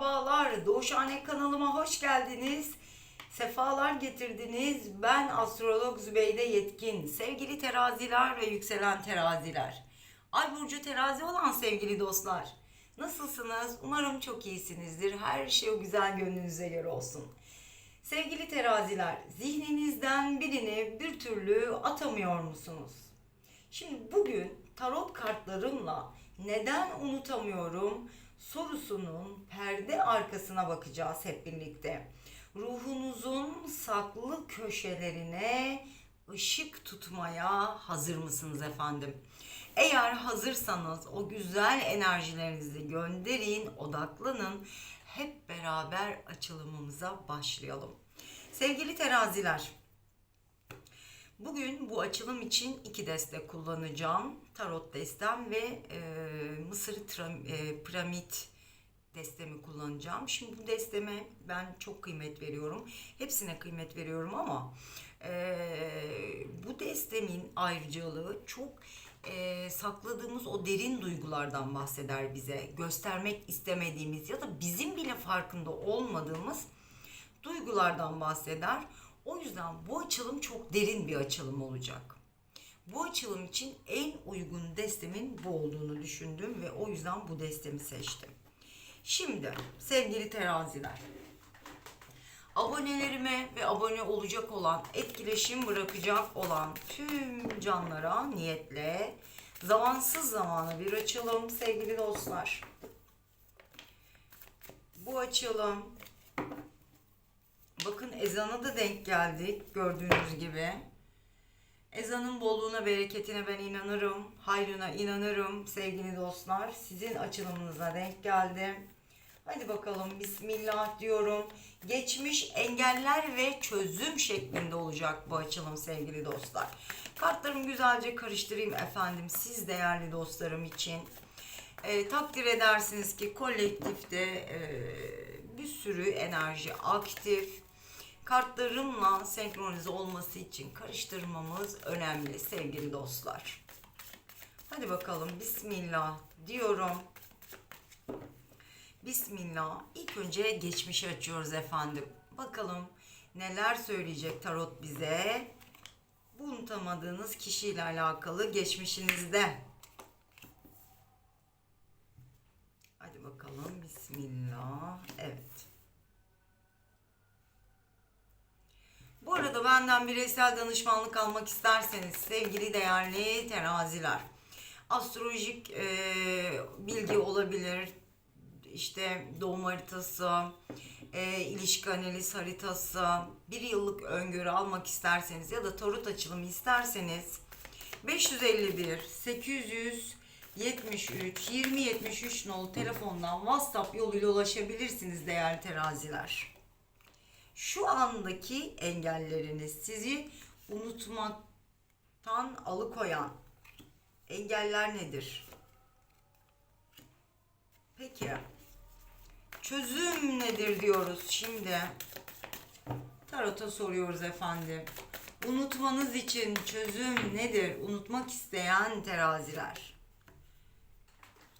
Merhabalar, Doğuşhane kanalıma hoş geldiniz. Sefalar getirdiniz. Ben astrolog Zübeyde Yetkin. Sevgili teraziler ve yükselen teraziler. Ay burcu terazi olan sevgili dostlar. Nasılsınız? Umarım çok iyisinizdir. Her şey o güzel gönlünüze göre olsun. Sevgili teraziler, zihninizden birini bir türlü atamıyor musunuz? Şimdi bugün tarot kartlarımla neden unutamıyorum sorusunun perde arkasına bakacağız hep birlikte. Ruhunuzun saklı köşelerine ışık tutmaya hazır mısınız efendim? Eğer hazırsanız o güzel enerjilerinizi gönderin, odaklanın. Hep beraber açılımımıza başlayalım. Sevgili teraziler, Bugün bu açılım için iki deste kullanacağım. Tarot destem ve e, Mısır e, piramit destemi kullanacağım. Şimdi bu desteme ben çok kıymet veriyorum. Hepsine kıymet veriyorum ama e, bu destemin ayrıcalığı çok e, sakladığımız o derin duygulardan bahseder bize. Göstermek istemediğimiz ya da bizim bile farkında olmadığımız duygulardan bahseder. O yüzden bu açılım çok derin bir açılım olacak. Bu açılım için en uygun destemin bu olduğunu düşündüm ve o yüzden bu destemi seçtim. Şimdi sevgili teraziler, abonelerime ve abone olacak olan, etkileşim bırakacak olan tüm canlara niyetle zamansız zamana bir açılım sevgili dostlar. Bu açılım Bakın ezana da denk geldik gördüğünüz gibi. Ezanın bolluğuna, bereketine ben inanırım. Hayrına inanırım sevgili dostlar. Sizin açılımınıza denk geldi. Hadi bakalım Bismillah diyorum. Geçmiş engeller ve çözüm şeklinde olacak bu açılım sevgili dostlar. Kartlarımı güzelce karıştırayım efendim siz değerli dostlarım için. E, takdir edersiniz ki kolektifte e, bir sürü enerji aktif. Kartlarımla senkronize olması için karıştırmamız önemli sevgili dostlar. Hadi bakalım Bismillah diyorum. Bismillah. İlk önce geçmişi açıyoruz efendim. Bakalım neler söyleyecek tarot bize. Bu unutamadığınız kişiyle alakalı geçmişinizde. Hadi bakalım Bismillah. Evet. Bu arada benden bireysel danışmanlık almak isterseniz sevgili değerli teraziler. Astrolojik e, bilgi olabilir. İşte doğum haritası, e, ilişki analiz haritası, bir yıllık öngörü almak isterseniz ya da tarot açılımı isterseniz 551 800 73 20 73 nolu telefondan WhatsApp yoluyla ulaşabilirsiniz değerli teraziler. Şu andaki engelleriniz sizi unutmaktan alıkoyan engeller nedir? Peki çözüm nedir diyoruz şimdi. Tarota soruyoruz efendim. Unutmanız için çözüm nedir? Unutmak isteyen teraziler.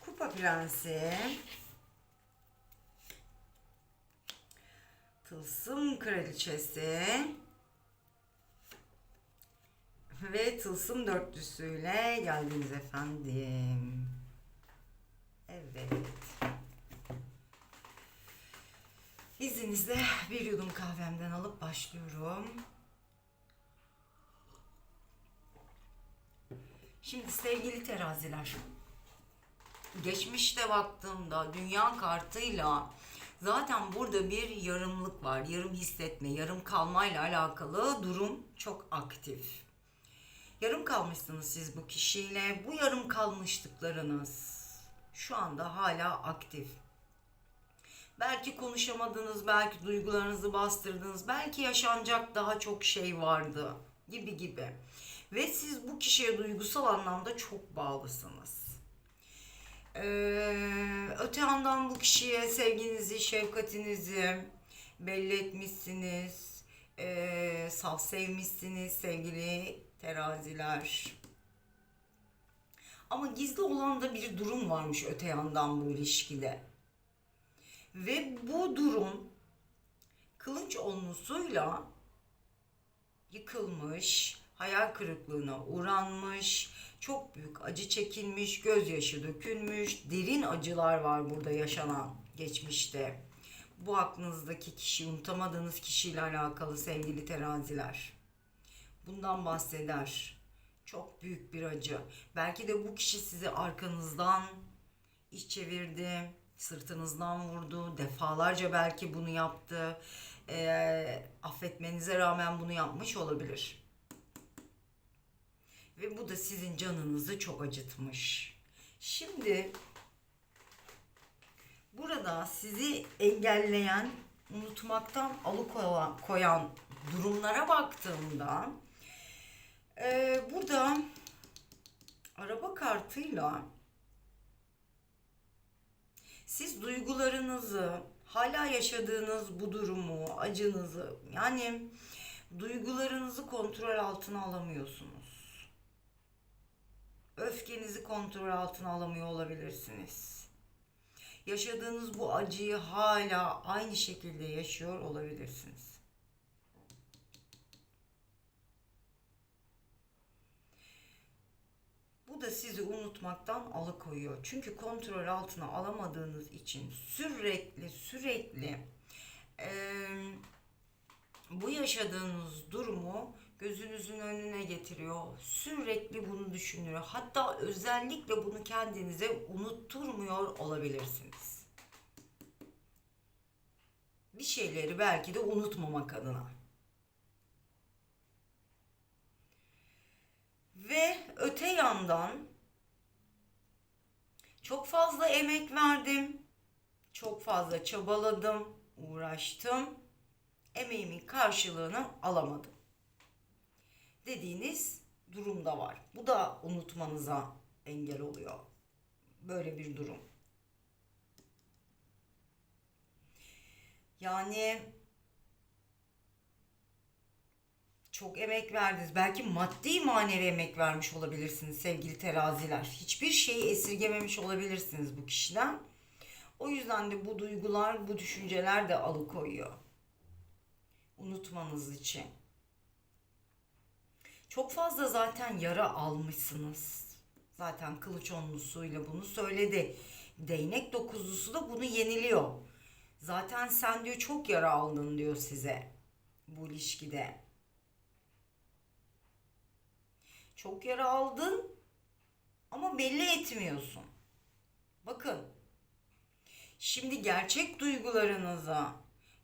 Kupa Prensi. Tılsım Kraliçesi. Ve Tılsım Dörtlüsüyle geldiniz efendim. Evet. İzninizle bir yudum kahvemden alıp başlıyorum. Şimdi sevgili teraziler, geçmişte baktığımda dünya kartıyla zaten burada bir yarımlık var. Yarım hissetme, yarım kalmayla alakalı durum çok aktif. Yarım kalmışsınız siz bu kişiyle. Bu yarım kalmışlıklarınız şu anda hala aktif. Belki konuşamadınız, belki duygularınızı bastırdınız, belki yaşanacak daha çok şey vardı gibi gibi. Ve siz bu kişiye duygusal anlamda çok bağlısınız. Ee, öte yandan bu kişiye sevginizi, şefkatinizi belli etmişsiniz. Ee, saf sevmişsiniz sevgili teraziler. Ama gizli olan da bir durum varmış öte yandan bu ilişkide. Ve bu durum kılınç olmuşuyla yıkılmış, hayal kırıklığına uğranmış, çok büyük acı çekilmiş, gözyaşı dökülmüş, derin acılar var burada yaşanan geçmişte. Bu aklınızdaki kişi, unutamadığınız kişiyle alakalı sevgili teraziler. Bundan bahseder. Çok büyük bir acı. Belki de bu kişi sizi arkanızdan iş çevirdi, sırtınızdan vurdu, defalarca belki bunu yaptı. Ee, affetmenize rağmen bunu yapmış olabilir. Ve bu da sizin canınızı çok acıtmış. Şimdi burada sizi engelleyen, unutmaktan alıkoyan koyan durumlara baktığımda e, burada araba kartıyla siz duygularınızı, hala yaşadığınız bu durumu, acınızı yani duygularınızı kontrol altına alamıyorsunuz. Öfkenizi kontrol altına alamıyor olabilirsiniz. Yaşadığınız bu acıyı hala aynı şekilde yaşıyor olabilirsiniz. Bu da sizi unutmaktan alıkoyuyor. Çünkü kontrol altına alamadığınız için sürekli sürekli eee, bu yaşadığınız durumu gözünüzün önüne getiriyor. Sürekli bunu düşünüyor. Hatta özellikle bunu kendinize unutturmuyor olabilirsiniz. Bir şeyleri belki de unutmamak adına. Ve öte yandan çok fazla emek verdim. Çok fazla çabaladım, uğraştım. Emeğimin karşılığını alamadım. Dediğiniz durumda var. Bu da unutmanıza engel oluyor. Böyle bir durum. Yani çok emek verdiniz. Belki maddi manevi emek vermiş olabilirsiniz sevgili teraziler. Hiçbir şeyi esirgememiş olabilirsiniz bu kişiden. O yüzden de bu duygular, bu düşünceler de alıkoyuyor. Unutmanız için. Çok fazla zaten yara almışsınız. Zaten kılıç onlusuyla bunu söyledi. Değnek dokuzlusu da bunu yeniliyor. Zaten sen diyor çok yara aldın diyor size bu ilişkide. Çok yara aldın ama belli etmiyorsun. Bakın. Şimdi gerçek duygularınızı,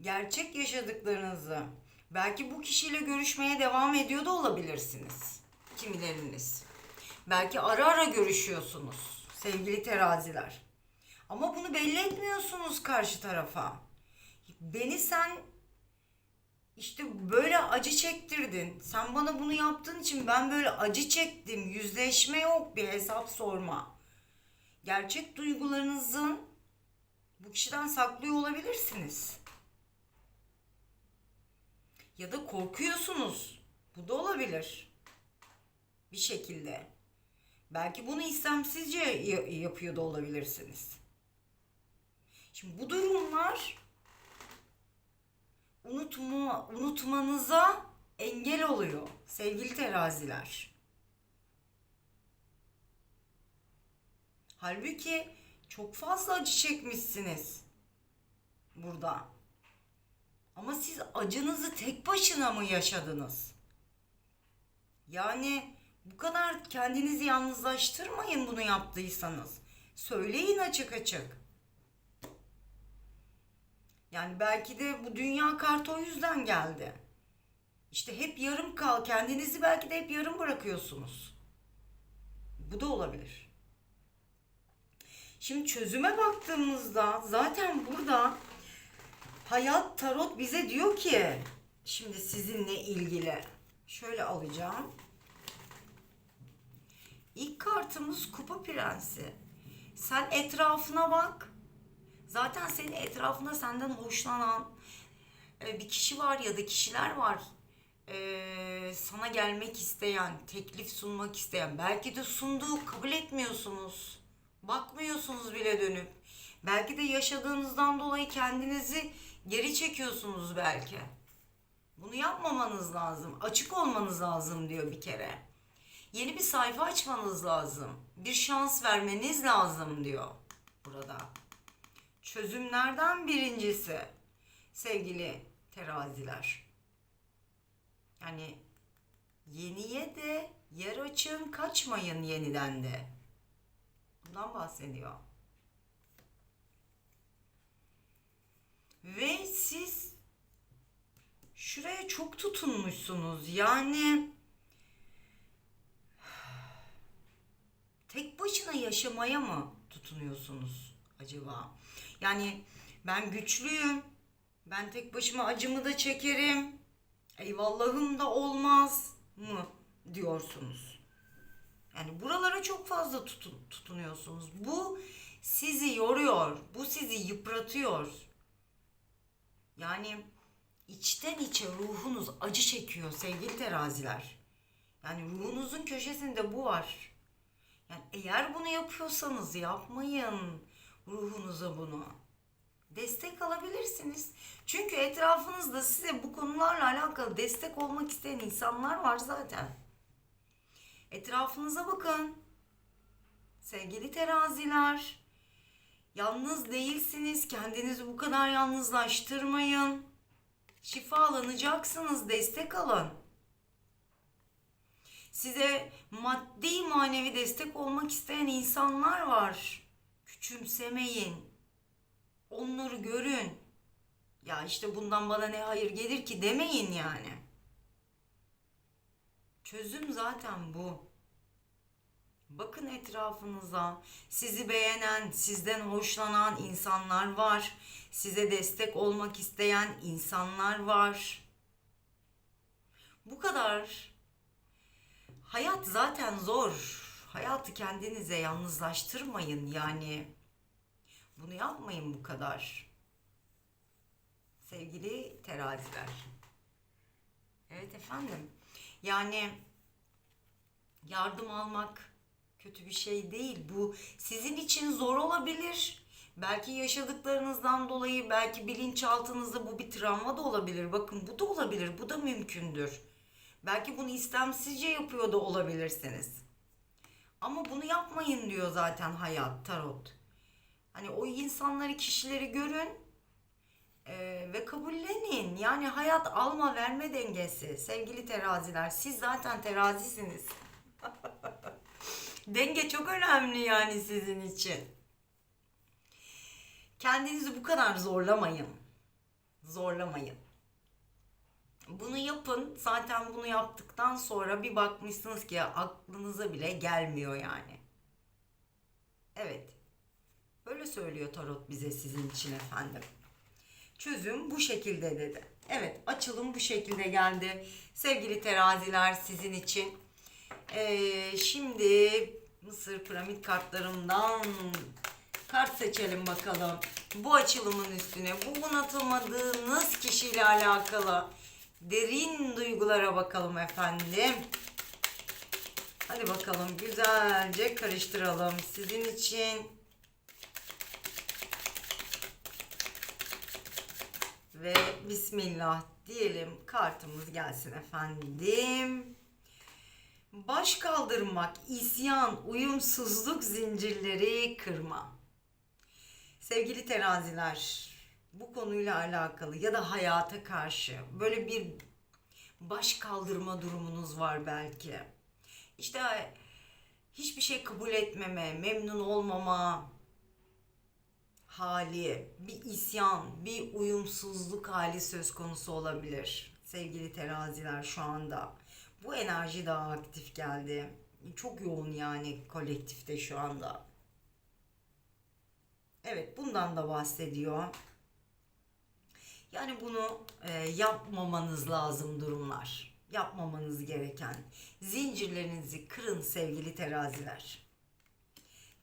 gerçek yaşadıklarınızı belki bu kişiyle görüşmeye devam ediyor da olabilirsiniz. Kimileriniz. Belki ara ara görüşüyorsunuz sevgili teraziler. Ama bunu belli etmiyorsunuz karşı tarafa. Beni sen işte böyle acı çektirdin. Sen bana bunu yaptığın için ben böyle acı çektim. Yüzleşme yok, bir hesap sorma. Gerçek duygularınızı bu kişiden saklıyor olabilirsiniz. Ya da korkuyorsunuz. Bu da olabilir. Bir şekilde. Belki bunu istemsizce ya- yapıyor da olabilirsiniz. Şimdi bu durumlar unutma, unutmanıza engel oluyor sevgili teraziler. Halbuki çok fazla acı çekmişsiniz burada. Ama siz acınızı tek başına mı yaşadınız? Yani bu kadar kendinizi yalnızlaştırmayın bunu yaptıysanız. Söyleyin açık açık. Yani belki de bu dünya kartı o yüzden geldi. İşte hep yarım kal, kendinizi belki de hep yarım bırakıyorsunuz. Bu da olabilir. Şimdi çözüme baktığımızda zaten burada hayat tarot bize diyor ki şimdi sizinle ilgili şöyle alacağım. İlk kartımız Kupa Prensi. Sen etrafına bak. Zaten senin etrafında senden hoşlanan e, bir kişi var ya da kişiler var. E, sana gelmek isteyen, teklif sunmak isteyen. Belki de sunduğu kabul etmiyorsunuz. Bakmıyorsunuz bile dönüp. Belki de yaşadığınızdan dolayı kendinizi geri çekiyorsunuz belki. Bunu yapmamanız lazım. Açık olmanız lazım diyor bir kere. Yeni bir sayfa açmanız lazım. Bir şans vermeniz lazım diyor burada. Çözümlerden birincisi sevgili teraziler. Yani yeniye de yer açın, kaçmayın yeniden de. Bundan bahsediyor. Ve siz şuraya çok tutunmuşsunuz. Yani tek başına yaşamaya mı tutunuyorsunuz acaba? Yani ben güçlüyüm. Ben tek başıma acımı da çekerim. Eyvallahım da olmaz mı diyorsunuz. Yani buralara çok fazla tutun, tutunuyorsunuz. Bu sizi yoruyor. Bu sizi yıpratıyor. Yani içten içe ruhunuz acı çekiyor sevgili teraziler. Yani ruhunuzun köşesinde bu var. Yani eğer bunu yapıyorsanız yapmayın ruhunuza bunu. Destek alabilirsiniz. Çünkü etrafınızda size bu konularla alakalı destek olmak isteyen insanlar var zaten. Etrafınıza bakın. Sevgili teraziler. Yalnız değilsiniz. Kendinizi bu kadar yalnızlaştırmayın. Şifalanacaksınız. Destek alın. Size maddi manevi destek olmak isteyen insanlar var. Küçümsemeyin. Onları görün. Ya işte bundan bana ne hayır gelir ki demeyin yani. Çözüm zaten bu. Bakın etrafınıza. Sizi beğenen, sizden hoşlanan insanlar var. Size destek olmak isteyen insanlar var. Bu kadar. Hayat zaten zor. Hayatı kendinize yalnızlaştırmayın yani. Bunu yapmayın bu kadar. Sevgili teraziler. Evet efendim. Yani yardım almak kötü bir şey değil. Bu sizin için zor olabilir. Belki yaşadıklarınızdan dolayı, belki bilinçaltınızda bu bir travma da olabilir. Bakın bu da olabilir. Bu da mümkündür. Belki bunu istemsizce yapıyor da olabilirsiniz. Ama bunu yapmayın diyor zaten hayat, tarot. Hani o insanları, kişileri görün ee, ve kabullenin. Yani hayat alma verme dengesi. Sevgili teraziler, siz zaten terazisiniz. Denge çok önemli yani sizin için. Kendinizi bu kadar zorlamayın. Zorlamayın. Bunu yapın. Zaten bunu yaptıktan sonra bir bakmışsınız ki aklınıza bile gelmiyor yani. Evet. Böyle söylüyor tarot bize sizin için efendim. Çözüm bu şekilde dedi. Evet açılım bu şekilde geldi. Sevgili teraziler sizin için. Ee, şimdi Mısır piramit kartlarımdan kart seçelim bakalım. Bu açılımın üstüne bu unutulmadığınız kişiyle alakalı derin duygulara bakalım efendim. Hadi bakalım güzelce karıştıralım sizin için. Ve Bismillah diyelim kartımız gelsin efendim. Baş kaldırmak, isyan, uyumsuzluk zincirleri kırma. Sevgili teraziler, bu konuyla alakalı ya da hayata karşı böyle bir baş kaldırma durumunuz var belki. İşte hiçbir şey kabul etmeme, memnun olmama hali, bir isyan, bir uyumsuzluk hali söz konusu olabilir. Sevgili teraziler şu anda. Bu enerji daha aktif geldi. Çok yoğun yani kolektifte şu anda. Evet bundan da bahsediyor. Yani bunu e, yapmamanız lazım durumlar. Yapmamanız gereken. Zincirlerinizi kırın sevgili teraziler.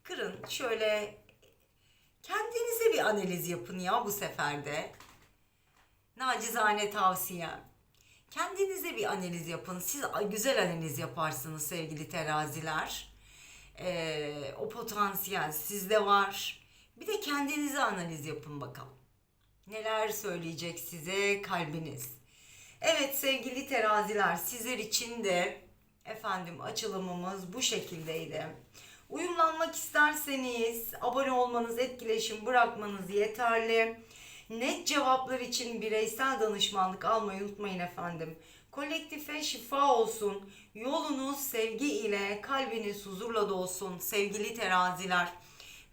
Kırın şöyle kendinize bir analiz yapın ya bu seferde. Nacizane tavsiyem. Kendinize bir analiz yapın. Siz güzel analiz yaparsınız sevgili teraziler. Ee, o potansiyel sizde var. Bir de kendinize analiz yapın bakalım. Neler söyleyecek size kalbiniz? Evet sevgili teraziler sizler için de efendim açılımımız bu şekildeydi. Uyumlanmak isterseniz abone olmanız, etkileşim bırakmanız yeterli. Net cevaplar için bireysel danışmanlık almayı unutmayın efendim. Kolektife şifa olsun. Yolunuz sevgi ile, kalbiniz huzurla dolsun sevgili teraziler.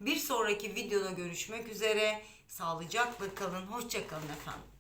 Bir sonraki videoda görüşmek üzere. Sağlıcakla kalın. Hoşça kalın efendim.